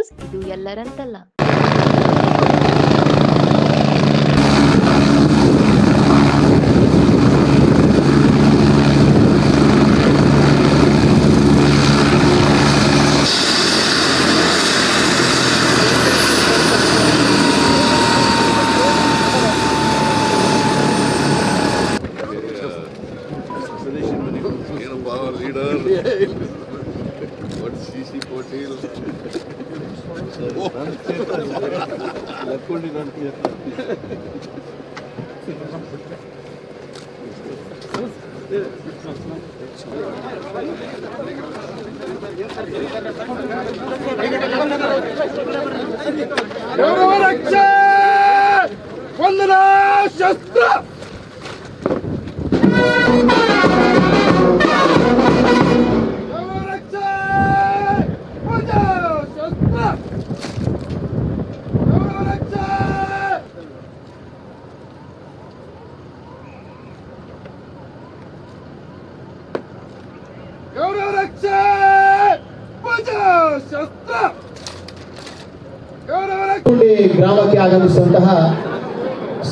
News ಇದು ಎಲ್ಲರಂತಲ್ಲ. ಏನಪ್ಪ leader ಒಟ್ಟು ಸಿ ಸಿ ಪಾಟೀಲ್ ಗೌರವ ರಕ್ಷೆ ವಂದನ ಶಸ್ತ್ರ ಆಗಮಿಸಿದಂತಹ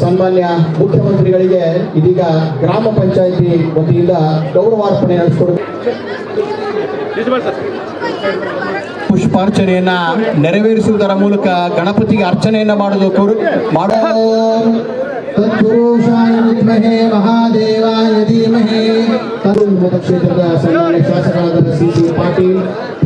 ಸನ್ಮಾನ್ಯ ಮುಖ್ಯಮಂತ್ರಿಗಳಿಗೆ ಇದೀಗ ಗ್ರಾಮ ಪಂಚಾಯಿತಿ ವತಿಯಿಂದ ಗೌರವಾರ್ಪಣೆ ನಡೆಸಿಕೊಡು ಪುಷ್ಪಾರ್ಚನೆಯನ್ನ ನೆರವೇರಿಸುವುದರ ಮೂಲಕ ಗಣಪತಿಗೆ ಅರ್ಚನೆಯನ್ನ ಮಾಡುವುದು ಕೋರು ಮಾಡೋ ತತ್ಪುರುಷಾಯ ವಿದ್ಮಹೇ ಮಹಾದೇವಾಯ ಧೀಮಹೇ. ಕ್ಷೇತ್ರದ ಸನ್ಮಾನ್ಯ ಶಾಸಕರಾದ ಸಿ ಪಾಟೀಲ್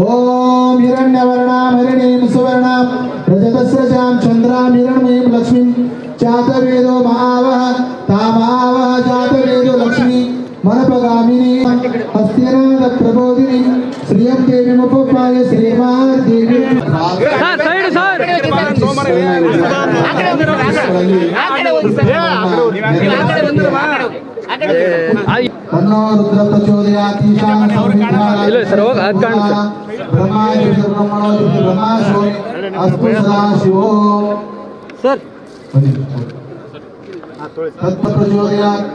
ఓం హిరణ్యవర్ణాం హరిణీం సువర్ణాం రజతస్రజాం చంద్రాం హిరణ్మీం లక్ష్మీం చాతవేదో మహావహ తామావహ చాతవేదో లక్ష్మీ మనపగామిని హస్తేనాథ ప్రబోధిని శ్రియం దేవి ముపాయ శ్రీమాదేవి ತನ್ನೋ ರುದ್ರ ಪ್ರಚೋದಯಾತ್ ಈಶಾನ ಇಲ್ಲ ಸರ್, ಹೋಗ್ ಅದ್ ಕಾಣುತ್ತೆ. ಬ್ರಹ್ಮಾಯ ಬ್ರಹ್ಮಣೋ ಬ್ರಹ್ಮಾಶೋ ಅಸ್ತು ಸದಾ ಶಿವೋ ಸರ್ ತತ್ಪ್ರಚೋದಯಾತ್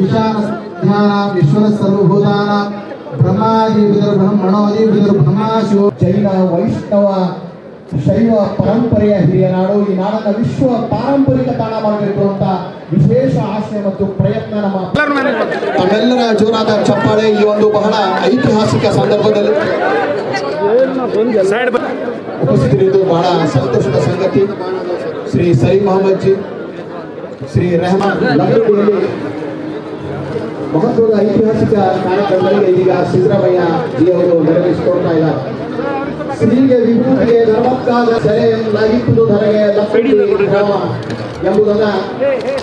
ಈಶಾನ ಧ್ಯಾನಾಂ ಈಶ್ವರ ಸರ್ವಭೂತಾನಾಂ ಬ್ರಹ್ಮಾದಿಪಿತರ್ ಬ್ರಹ್ಮಣೋದಿಪಿತರ್ ಬ್ರಹ್ಮಾಶಿವೋ ಜೈನ ವೈಷ್ಣವ ಶೈವ ಪರಂಪರೆಯ ಹಿರಿಯ ನಾಡು. ಈ ನಾಡನ್ನ ವಿಶ್ವ ಪಾರಂಪರಿಕ ತಾಣ ಮಾಡಬೇಕು ಅಂತ ವಿಶೇಷ ಆಶಯ ಮತ್ತು ಪ್ರಯತ್ನ ನಮ್ಮ ತಮ್ಮೆಲ್ಲರ ಜೋರಾದ ಚಪ್ಪಾಳೆ ಈ ಒಂದು ಬಹಳ ಐತಿಹಾಸಿಕ ಸಂದರ್ಭದಲ್ಲಿ ಉಪಸ್ಥಿತರಿದ್ದು ಬಹಳ ಸಂತೋಷದ ಸಂಗತಿ. ಶ್ರೀ ಸೈ ಮೊಹಮ್ಮದ್ ಜಿ ಶ್ರೀ ರೆಹಮಾನ್ ಮಹತ್ವದ ಐತಿಹಾಸಿಕ ಕಾರ್ಯಕ್ರಮಗಳಿಗೆ ಈಗ ಸಿದ್ದರಾಮಯ್ಯ ಜಿ ಅವರು ನೆರವೇರಿಸಿಕೊಡ್ತಾ ಇದ್ದಾರೆ. ಸ್ತ್ರೀಗೆ ವಿಭೂತಿಗೆ ಧರ್ಮಕ್ಕಾಗ ಸೆರೆ. ನನಗೆ ಎಂಬುದನ್ನ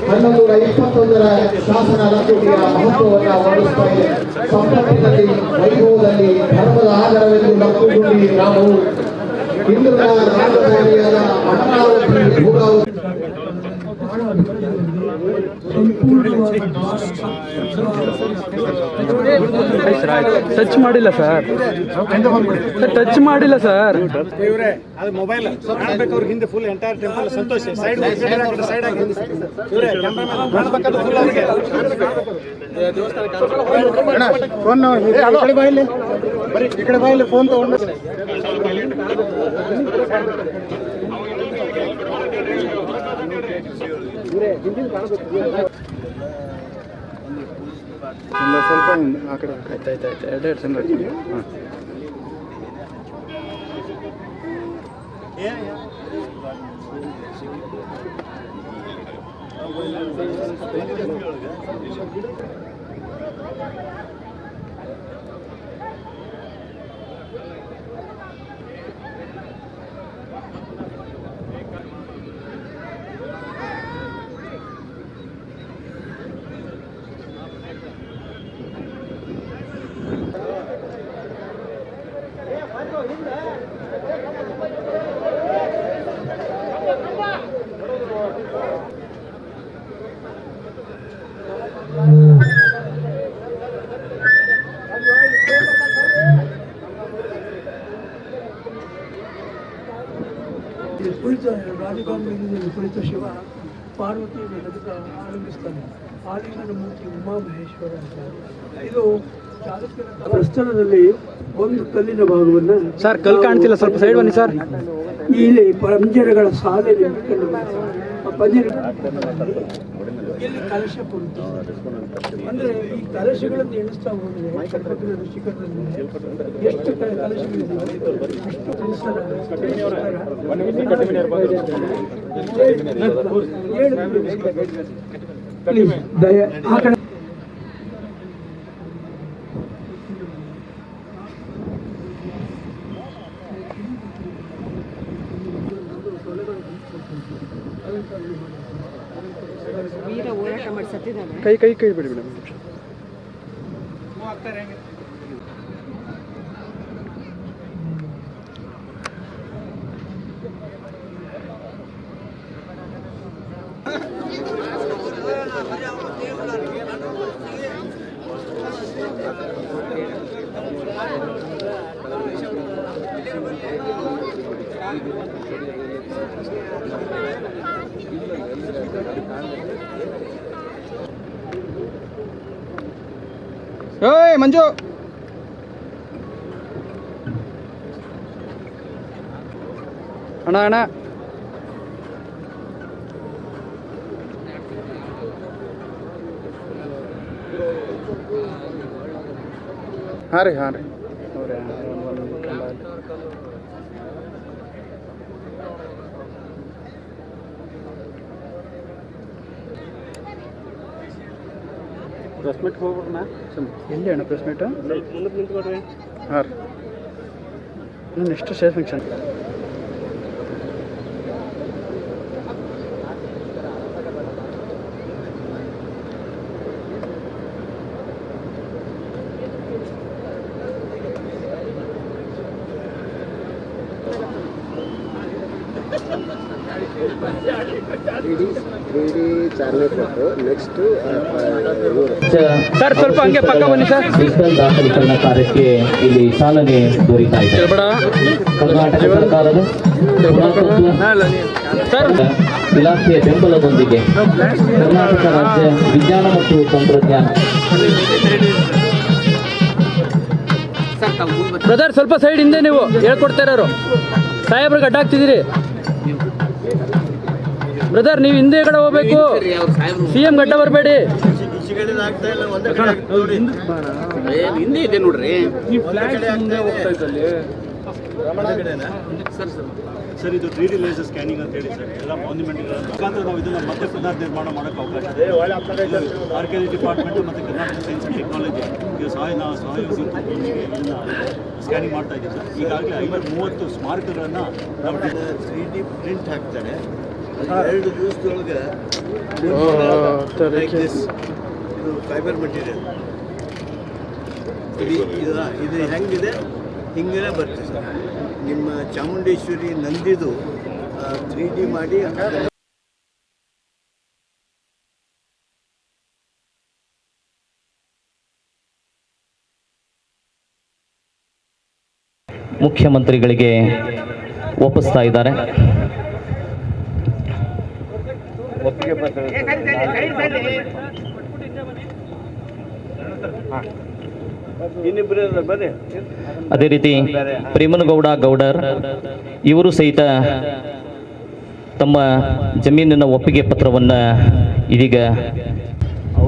ಹನ್ನೊಂದು ಇಪ್ಪತ್ತೊಂದರ ಶಾಸನ ಲಕ್ಕುಟಿಯ ಮಹತ್ವವನ್ನು ವರ್ಣಿಸ್ತಾ ಇದೆ. ಸಂಪತ್ತಿನಲ್ಲಿ ವೈಭವದಲ್ಲಿ ಧರ್ಮದ ಆಧಾರವೆಂದು ಲಕ್ಕುಗುಂಡಿ ಗ್ರಾಮವು ಇಂದ್ರನ ರಾಜಧಾನಿಯಾದ ಅಮರಾವತಿ ಭೋಗಾವತಿ ಟಚ್ ಮಾಡಿಲ್ಲ ಸರ್ ಸರ್ ಟಚ್ ಮಾಡಿಲ್ಲ ಸರ್ ಇವ್ರೆ ಅದು ಮೊಬೈಲ್ ಕಾಣಬೇಕು ಹಿಂದೆ ಫುಲ್ ಎಂಟೈರ್ ಟೆಂಪಲ್ ಸಂತೋಷ. ಸೈಡ್ ಸೈಡ್ ಆಗಿ ಇವ್ರೆ ಕ್ಯಾಮ್ರಾಮನ್ ಫುಲ್ ಅವ್ರಿಗೆ ಫೋನ್ ಕಡೆ ಬಾಯಿಲಿ ಬರೀ ಈ ಕಡೆ ಬಾಯಿಲಿ ಫೋನ್ ತಗೊಂಡು. ಸ್ವಲ್ಪ ಆ ಕಡೆ ಆಯ್ತು ಆಯ್ತು ಆಯ್ತು. ಎರಡು ಎರಡು. ಚಂದ್ರ ಹಾಂ. విపరీత రాజకాంగ్ విపరీత శివ పార్వతి వీళ్ళంతా ఆనందిస్తాను ಆಲಿಂಗನ ಮೂರ್ತಿ ಉಮಾಮಹೇಶ್ವರ ಅಂತ. ಇದು ಪ್ರಸ್ಥಾನದಲ್ಲಿ ಪ್ರಸ್ಥಳದಲ್ಲಿ ಒಂದು ಕಲ್ಲಿನ ಭಾಗವನ್ನು ಸರ್ ಕಲ್ ಕಾಣ್ತಿಲ್ಲ ಸ್ವಲ್ಪ ಸೈಡ್ ಬನ್ನಿ ಸರ್. ಇಲ್ಲಿ ಪಂಜರಗಳ ಸಾಲಿನ ಇಟ್ಕೊಂಡು ಆ ಪಂಜರ ಇಲ್ಲಿ ಕಲಶ ಕುರಿತು ಅಂದ್ರೆ ಈ ಕಲಶಗಳನ್ನು ಎಣಿಸ್ತಾ ಹೋದ್ರೆ ಕಲ್ಪತರು ಶಿಖರದಲ್ಲಿ ಎಷ್ಟು ಕಲಶಗಳಿದೆ? ಅಷ್ಟು ಪರಿಸರ Please, ದಯ ಆ ಕಡೆ ವೀರ ಹೋರಾಟ ಮಾಡಿ ಸತ್ತಿದ್ದಾನೆ ಕೈ ಕೈ ಕೈ ಬಿಡಿ ಮೇಡಮ್ ಏಯ್ ಮಂಜು ಅಣ್ಣ ಅಣ್ಣ ಹಾಂ ರೀ ಹಾಂ ರೀ ಪ್ರೆಸ್ ಮೀಟ್ ಹೋಗ್ಬಿಡ್ನ ಎಲ್ಲಿ ಅಣ್ಣ ಪ್ರೆಸ್ ಮೀಟು ಹಾಂ ರೀ. ಇನ್ನು ನೆಕ್ಸ್ಟ್ ಸೇಫ್ ಫಂಕ್ಷನ್ ಸರ್ ಸ್ವಲ್ಪ ಹಂಗೆ ಪಕ್ಕ ಬನ್ನಿ ಸರ್. ಡಿಜಿಟಲ್ ದಾಖಲೀಕರಣ ಕಾರ್ಯಕ್ಕೆ ಇಲ್ಲಿ ಚಾಲನೆ ದೊರೀತಾ ಇದೆ. ಕರ್ನಾಟಕ ಸರ್ಕಾರದ ಇಲಾಖೆಯ ಬೆಂಬಲದೊಂದಿಗೆ ಕರ್ನಾಟಕ ರಾಜ್ಯ ವಿಜ್ಞಾನ ಮತ್ತು ತಂತ್ರಜ್ಞಾನ. ಬ್ರದರ್ ಸ್ವಲ್ಪ ಸೈಡ್ ಹಿಂದೆ ನೀವು ಹೇಳ್ಕೊಡ್ತಾ ಇರೋರು. ಸಾಹೇಬ್ರಿಗೆ ಅಡ್ಡ ಹಾಕ್ತಿದ್ದೀರಿ. ಬ್ರದರ್ ನೀವು ಹಿಂದೆ ಕಡೆ ಹೋಗ್ಬೇಕು. ಸಿ ಎಂ ಗಡ್ಡ ಬರಬೇಡಿ. ಹಿಂದೆ ಇದೆ ನೋಡ್ರಿ ಸರ್ ಇದು ತ್ರೀ ಡಿ ಲೇಸರ್ ಸ್ಕ್ಯಾನಿಂಗ್ ಅಂತ ಹೇಳಿ ಸರ್. ಎಲ್ಲ ಮಾನ್ಯುಮೆಂಟ್ಗಳ ಮುಖಾಂತರ ನಾವು ಇದನ್ನ ಮತ್ತೆ ಪುನರ್ ನಿರ್ಮಾಣ ಮಾಡೋಕ್ಕೆ ಅವಕಾಶ ಇದೆ. ಆರ್ಕಿಯಾಲಜಿ ಡಿಪಾರ್ಟ್ಮೆಂಟ್ ಮತ್ತು ಕರ್ನಾಟಕ ಸೈನ್ಸ್ ಅಂಡ್ ಟೆಕ್ನಾಲಜಿ ಈಗ ಸಹಾಯ ನಾವು ಸಹಯೋಗಿಸಿ ಇದನ್ನ ಸ್ಕ್ಯಾನಿಂಗ್ ಮಾಡ್ತಾ ಇದ್ದೀವಿ ಸರ್. ಈಗಾಗಲೇ ಐವತ್ತು ಮೂವತ್ತು ಸ್ಮಾರಕಗಳನ್ನು ನಾವು ತ್ರೀ ಡಿ ಪ್ರಿಂಟ್ ಹಾಕ್ತಾರೆ. ಎರಡು ದಿವಸದೊಳಗೆ. ಇದು ಫೈಬರ್ ಮಟೀರಿಯಲ್ ಇದು ಇದು ಇದು ಹೆಂಗಿದೆ? ಹಿಂಗೇ ಬರ್ತದೆ ಸರ್. ನಿಮ್ಮ ಚಾಮುಂಡೇಶ್ವರಿ ನಂದಿದು ತ್ರೀ ಡಿ ಮಾಡಿ ಮುಖ್ಯಮಂತ್ರಿಗಳಿಗೆ ಒಪ್ಪಿಸ್ತಾ ಇದ್ದಾರೆ. ಇನ್ನಿಬ್ಬರು ಪತ್ರ ಅದೇ ರೀತಿ ಪ್ರೇಮನಗೌಡ ಗೌಡರ್ ಇವರು ಸಹಿತ ತಮ್ಮ ಜಮೀನಿನ ಒಪ್ಪಿಗೆ ಪತ್ರವನ್ನು ಇದೀಗ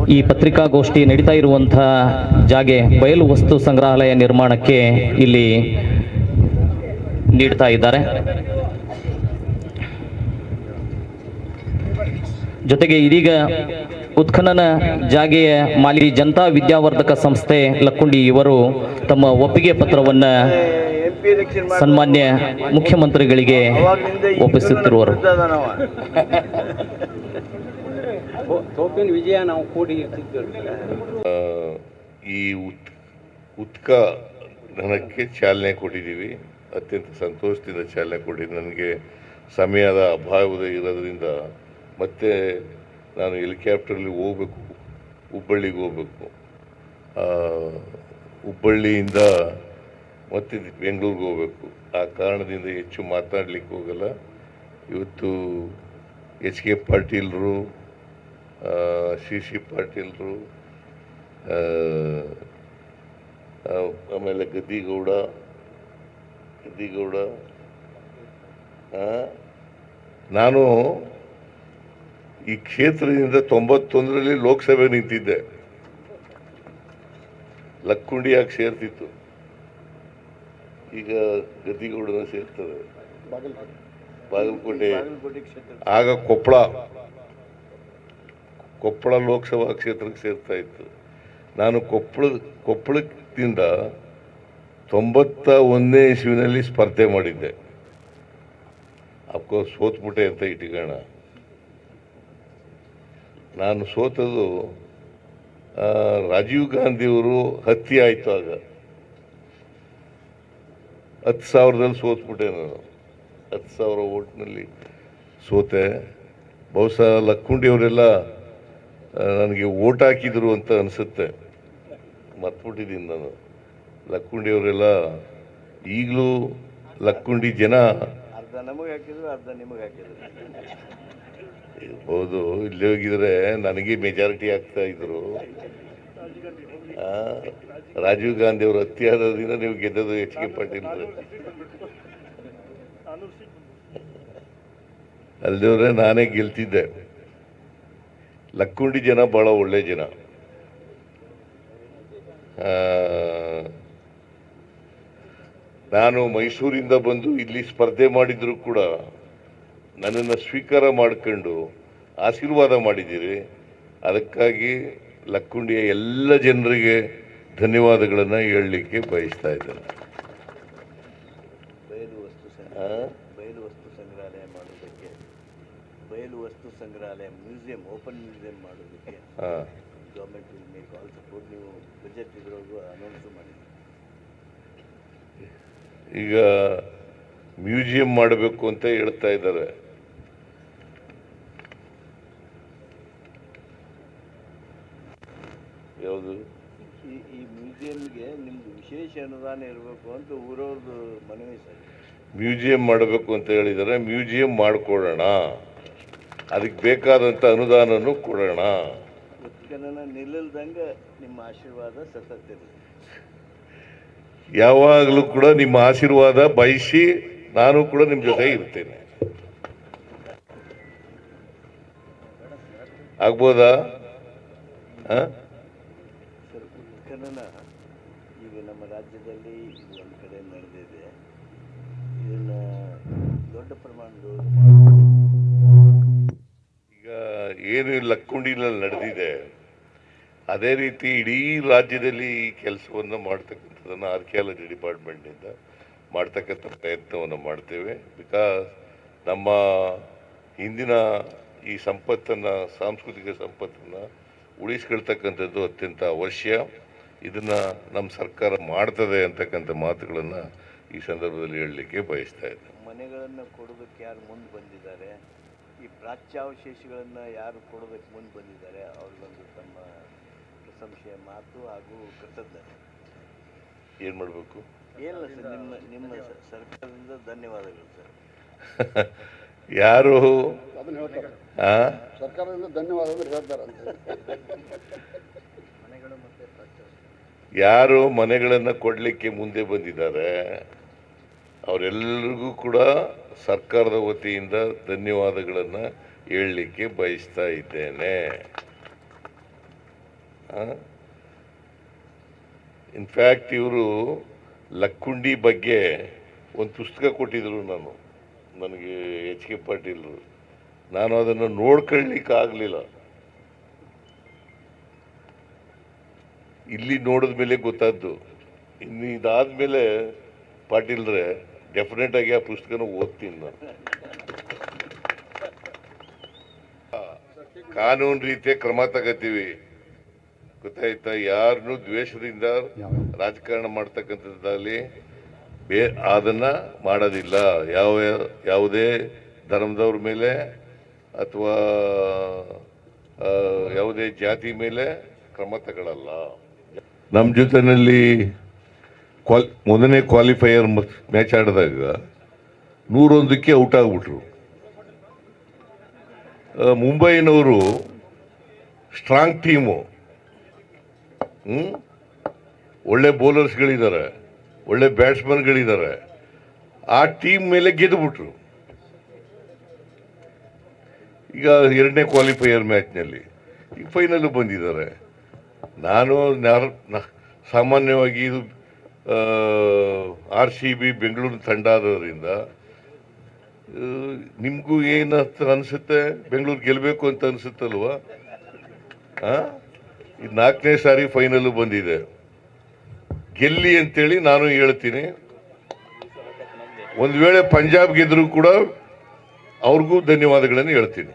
ಈ ಪತ್ರಿಕಾಗೋಷ್ಠಿ ನಡೀತಾ ಇರುವಂತಹ ಜಾಗೆ ಬಯಲು ವಸ್ತು ಸಂಗ್ರಹಾಲಯ ನಿರ್ಮಾಣಕ್ಕೆ ಇಲ್ಲಿ ನೀಡ್ತಾ ಇದ್ದಾರೆ. ಜೊತೆಗೆ ಇದೀಗ ಉತ್ಖನನ ಜಾಗೆಯ ಮಾಲಿ ಜನತಾ ವಿದ್ಯಾವರ್ಧಕ ಸಂಸ್ಥೆ ಲಕ್ಕುಂಡಿ ಇವರು ತಮ್ಮ ಒಪ್ಪಿಗೆ ಪತ್ರವನ್ನ ಸನ್ಮಾನ್ಯ ಮುಖ್ಯಮಂತ್ರಿಗಳಿಗೆ ಒಪ್ಪಿಸುತ್ತಿರುವರು. ವಿಜಯ ನಾವು ಕೂಡಿ ಇರ್ತಿದ್ದೇವೆ ಈ ಉತ್ ಉತ್ಕ ನನಗೆ ಚಾಲನೆ ಕೊಟ್ಟಿದ್ದೀವಿ. ಅತ್ಯಂತ ಸಂತೋಷದಿಂದ ಚಾಲನೆ ಕೊಟ್ಟಿದ್ದು ನನಗೆ ಸಮಯದ ಅಭಾವದ ಇರೋದ್ರಿಂದ ಮತ್ತೆ ನಾನು ಹೆಲಿಕಾಪ್ಟ್ರಲ್ಲಿ ಹೋಗ್ಬೇಕು, ಹುಬ್ಬಳ್ಳಿಗೆ ಹೋಗ್ಬೇಕು. ಹುಬ್ಬಳ್ಳಿಯಿಂದ ಮತ್ತೆ ಬೆಂಗಳೂರಿಗೆ ಹೋಗ್ಬೇಕು. ಆ ಕಾರಣದಿಂದ ಹೆಚ್ಚು ಮಾತನಾಡಲಿಕ್ಕೆ ಹೋಗಲ್ಲ. ಇವತ್ತು ಎಚ್ ಕೆ ಪಾಟೀಲ್ರು ಸಿ ಸಿ ಪಾಟೀಲ್ರು ಆಮೇಲೆ ಗದ್ದಿಗೌಡ ಗದ್ದಿಗೌಡ ನಾನು ಈ ಕ್ಷೇತ್ರದಿಂದ ತೊಂಬತ್ತೊಂದರಲ್ಲಿ ಲೋಕಸಭೆ ನಿಂತಿದ್ದೆ. ಲಕ್ಕುಂಡಿಯಾಗಿ ಸೇರ್ತಿತ್ತು ಈಗ ಗದ್ದಿಗೌಡನ ಸೇರ್ತದೆ ಬಾಗಲಕೋಟೆ. ಆಗ ಕೊಪ್ಪಳ. ಕೊಪ್ಪಳ ಲೋಕಸಭಾ ಕ್ಷೇತ್ರಕ್ಕೆ ಸೇರ್ತಾ ಇತ್ತು. ನಾನು ಕೊಪ್ಪಳ, ಕೊಪ್ಪಳದಿಂದ ತೊಂಬತ್ತ ಒಂದನೇ ಇಸುವಿನಲ್ಲಿ ಸ್ಪರ್ಧೆ ಮಾಡಿದ್ದೆ. ಅಫ್ಕೋರ್ಸ್ ಸೋತ್ಬಿಟ್ಟೆ ಅಂತ ಇಟ್ಕೋಣ ನಾನು ಸೋತದು ಆ, ರಾಜೀವ್ ಗಾಂಧಿಯವರು ಹತ್ಯೆ ಆಯಿತು ಆಗ. ಹತ್ತು ಸಾವಿರದಲ್ಲಿ ಸೋತ್ಬಿಟ್ಟೆ ನಾನು. ಹತ್ತು ಸಾವಿರ ಓಟ್ನಲ್ಲಿ ಸೋತೆ. ಬಹುಶಃ ಲಕ್ಕುಂಡಿಯವರೆಲ್ಲ ನನಗೆ ಓಟ್ ಹಾಕಿದ್ರು ಅಂತ ಅನಿಸುತ್ತೆ. ಮರ್ತ್ಬಿಟ್ಟಿದ್ದೀನಿ ನಾನು. ಲಕ್ಕುಂಡಿಯವರೆಲ್ಲ ಈಗಲೂ ಲಕ್ಕುಂಡಿ ಜನ. ಅರ್ಧ ನಮಗೆ ಹಾಕಿದ್ರು ಅರ್ಧ ನಿಮಗೆ ಹಾಕಿದ್ರು. ಇರ್ಬೋದು ಇಲ್ಲಿ ಹೋಗಿದ್ರೆ ನನಗೆ ಮೆಜಾರಿಟಿ ಆಗ್ತಾ ಇದ್ರು. ರಾಜೀವ್ ಗಾಂಧಿ ಅವರು ಹತ್ಯೆ ದಿನ ನೀವು ಗೆದ್ದದು ಎಚ್ ಕೆ ಪಾಟೀಲ್ ಅಲ್ದೇವ್ರೆ, ನಾನೇ ಗೆಲ್ತಿದ್ದೆ. ಲಕ್ಕುಂಡಿ ಜನ ಬಹಳ ಒಳ್ಳೆ ಜನ. ನಾನು ಮೈಸೂರಿಂದ ಬಂದು ಇಲ್ಲಿ ಸ್ಪರ್ಧೆ ಮಾಡಿದ್ರು ಕೂಡ ನನ್ನನ್ನು ಸ್ವೀಕಾರ ಮಾಡಿಕೊಂಡು ಆಶೀರ್ವಾದ ಮಾಡಿದ್ದೀರಿ. ಅದಕ್ಕಾಗಿ ಲಕ್ಕುಂಡಿಯ ಎಲ್ಲ ಜನರಿಗೆ ಧನ್ಯವಾದಗಳನ್ನು ಹೇಳಲಿಕ್ಕೆ ಬಯಸ್ತಾ ಇದ್ದೇನೆ. ಬಯಲು ವಸ್ತು? ಬಯಲು ವಸ್ತು ಸಂಗ್ರಹಾಲಯ ಮಾಡೋದಕ್ಕೆ ಬಯಲು ವಸ್ತು ಸಂಗ್ರಹಾಲಯ ಮ್ಯೂಸಿಯಂ ಓಪನ್ ಮ್ಯೂಸಿಯಂ ಮಾಡೋದಕ್ಕೆ ಹಾ. Government will make all support ನೀವು ಬಜೆಟ್ ಇದ್ರೊಳಗೂ ಅನೌನ್ಸ್ ಮಾಡಿ. ಈಗ ಮ್ಯೂಸಿಯಂ ಮಾಡಬೇಕು ಅಂತ ಹೇಳ್ತಾ ಇದ್ದಾರೆ ಯಾವುದು ಈ ಈ ಮ್ಯೂಸಿಯಂಗೆ ನಿಮ್ದು ವಿಶೇಷ ಅನುದಾನ ಇರಬೇಕು ಅಂತ ಊರವ್ರದ್ದು ಮನವಿ ಸರ್. ಮ್ಯೂಸಿಯಂ ಮಾಡಬೇಕು ಅಂತ ಹೇಳಿದರೆ ಮ್ಯೂಸಿಯಂ ಮಾಡಿಕೊಡೋಣ. ಅದಕ್ಕೆ ಬೇಕಾದಂಥ ಅನುದಾನನೂ ಕೊಡೋಣ. ಉತ್ಖನನ ನಿಲ್ಲಲ್ದಂಗೆ ನಿಮ್ಮ ಆಶೀರ್ವಾದ ಸತತ ಇರಲಿ ಯಾವಾಗಲೂ ಕೂಡ ನಿಮ್ಮ ಆಶೀರ್ವಾದ ಬಯಸಿ ನಾನು ಕೂಡ ನಿಮ್ಮ ಜೊತೆ ಇರ್ತೇನೆ. ಆಗ್ಬೋದಾ? ಹಾಂ? ಸರ್ ಉತ್ಖನನ ಈಗ ನಮ್ಮ ರಾಜ್ಯದಲ್ಲಿ ಇದು ಒಂದು ಕಡೆ ನಡೆದಿದೆ ಇದನ್ನು ದೊಡ್ಡ ಪ್ರಮಾಣದ ಈಗ ಏನು ಲಕ್ಕುಂಡಿನಲ್ಲಿ ನಡೆದಿದೆ, ಅದೇ ರೀತಿ ಇಡೀ ರಾಜ್ಯದಲ್ಲಿ ಈ ಕೆಲಸವನ್ನು ಮಾಡ್ತಕ್ಕಂಥದ್ದನ್ನು ಆರ್ಕಿಯಾಲಜಿ ಡಿಪಾರ್ಟ್ಮೆಂಟ್ನಿಂದ ಮಾಡ್ತಕ್ಕಂಥ ಪ್ರಯತ್ನವನ್ನು ಮಾಡ್ತೇವೆ. ಬಿಕಾಸ್ ನಮ್ಮ ಹಿಂದಿನ ಈ ಸಂಪತ್ತನ್ನು, ಸಾಂಸ್ಕೃತಿಕ ಸಂಪತ್ತನ್ನು ಉಳಿಸ್ಕೊಳ್ತಕ್ಕಂಥದ್ದು ಅತ್ಯಂತ ಅವಶ್ಯ. ಇದನ್ನು ನಮ್ಮ ಸರ್ಕಾರ ಮಾಡ್ತದೆ ಅಂತಕ್ಕಂಥ ಮಾತುಗಳನ್ನು ಈ ಸಂದರ್ಭದಲ್ಲಿ ಹೇಳಲಿಕ್ಕೆ ಬಯಸ್ತಾ ಇದ್ದೇನೆ. ಮನೆಗಳನ್ನು ಕೊಡೋದಕ್ಕೆ ಯಾರು ಮುಂದೆ ಬಂದಿದ್ದಾರೆ ಈ ಪ್ರಾಚ್ಯಾವಶೇಷಗಳನ್ನು ಯಾರು ಕೊಡೋದಕ್ಕೆ ಮುಂದೆ ಬಂದಿದ್ದಾರೆ ಅವ್ರಿಗೊಂದು ತಮ್ಮ ಪ್ರಶಂಸೆಯ ಮಾತು ಹಾಗೂ ಕೃತಜ್ಞತೆ. ಏನು ಮಾಡಬೇಕು? ಏನಿಲ್ಲ ಸರ್ ನಿಮ್ಮ ನಿಮ್ಮ ಸರ್ಕಾರದಿಂದ ಧನ್ಯವಾದಗಳು ಸರ್. ಯಾರು? ಆ? ಸರ್ಕಾರದಿಂದ ಧನ್ಯವಾದ ಯಾರು ಮನೆಗಳನ್ನು ಕೊಡಲಿಕ್ಕೆ ಮುಂದೆ ಬಂದಿದ್ದಾರೆ? ಅವರೆಲ್ಲರಿಗೂ ಕೂಡ ಸರ್ಕಾರದ ವತಿಯಿಂದ ಧನ್ಯವಾದಗಳನ್ನು ಹೇಳಲಿಕ್ಕೆ ಬಯಸ್ತಾ ಇದ್ದೇನೆ. ಇನ್ಫ್ಯಾಕ್ಟ್ ಇವರು ಲಕ್ಕುಂಡಿ ಬಗ್ಗೆ ಒಂದು ಪುಸ್ತಕ ಕೊಟ್ಟಿದ್ರು ನಾನು. ನನಗೆ ಎಚ್ ಕೆ ಪಾಟೀಲ್ರು. ನಾನು ಅದನ್ನು ನೋಡ್ಕೊಳ್ಳಿಕ್ಕಾಗಲಿಲ್ಲ ಇಲ್ಲಿ ನೋಡಿದ ಮೇಲೆ ಗೊತ್ತಾದ್ದು. ಇನ್ನು ಇದಾದ್ಮೇಲೆ ಪಾಟೀಲ್ರೆ ಡೆಫಿನೆಟ್ ಆಗಿ ಆ ಪುಸ್ತಕನ ಓದ್ತೀನಿ ನಾನು. ಕಾನೂನು ರೀತಿಯ ಕ್ರಮ ತಗೋತೀವಿ. ಗೊತ್ತಾಯ್ತಾ? ಯಾರನ್ನು ದ್ವೇಷದಿಂದ ರಾಜಕಾರಣ ಮಾಡ್ತಕ್ಕಂಥದ್ದಾಗಲಿ ಬೇ, ಅದನ್ನ ಮಾಡೋದಿಲ್ಲ. ಯಾವ, ಯಾವುದೇ ಧರ್ಮದವ್ರ ಮೇಲೆ ಅಥವಾ ಯಾವುದೇ ಜಾತಿ ಮೇಲೆ ಕ್ರಮ ತಗೊಳ್ಳಲ್ಲ ನಮ್ಮ ಜೊತೆನಲ್ಲಿ ಕ್ವಾಲ್, ಮೊದಲನೇ ಕ್ವಾಲಿಫೈಯರ್ ಮ್ಯಾಚ್ ಆಡಿದಾಗ ನೂರೊಂದಕ್ಕೆ ಔಟ್ ಆಗಿಬಿಟ್ರು. ಮುಂಬೈನವರು ಸ್ಟ್ರಾಂಗ್ ಟೀಮು ಒಳ್ಳೆ ಬೌಲರ್ಸ್ಗಳಿದ್ದಾರೆ ಒಳ್ಳೆ ಬ್ಯಾಟ್ಸ್ಮನ್ಗಳಿದ್ದಾರೆ ಆ ಟೀಮ್ ಮೇಲೆ ಗೆದ್ದುಬಿಟ್ರು ಈಗ ಎರಡನೇ ಕ್ವಾಲಿಫೈಯರ್ ಮ್ಯಾಚ್ನಲ್ಲಿ ಈಗ ಫೈನಲ್ ಬಂದಿದ್ದಾರೆ. ನಾನು ಸಾಮಾನ್ಯವಾಗಿ ಇದು ಆರ್ ಸಿ ಬಿ ಬೆಂಗಳೂರು ತಂಡ ಆದ್ರಿಂದ ನಿಮಗೂ ಏನು ಅನಿಸುತ್ತೆ? ಬೆಂಗಳೂರು ಗೆಲ್ಲಬೇಕು ಅಂತ ಅನಿಸುತ್ತಲ್ವ? ಇದು ನಾಲ್ಕನೇ ಸಾರಿ ಫೈನಲ್ ಬಂದಿದೆ. ಗೆಲ್ಲಿ ಅಂತೇಳಿ ನಾನು ಹೇಳ್ತೀನಿ. ಒಂದು ವೇಳೆ ಪಂಜಾಬ್ ಗೆದ್ರು ಕೂಡ ಅವ್ರಿಗೂ ಧನ್ಯವಾದಗಳನ್ನು ಹೇಳ್ತೀನಿ.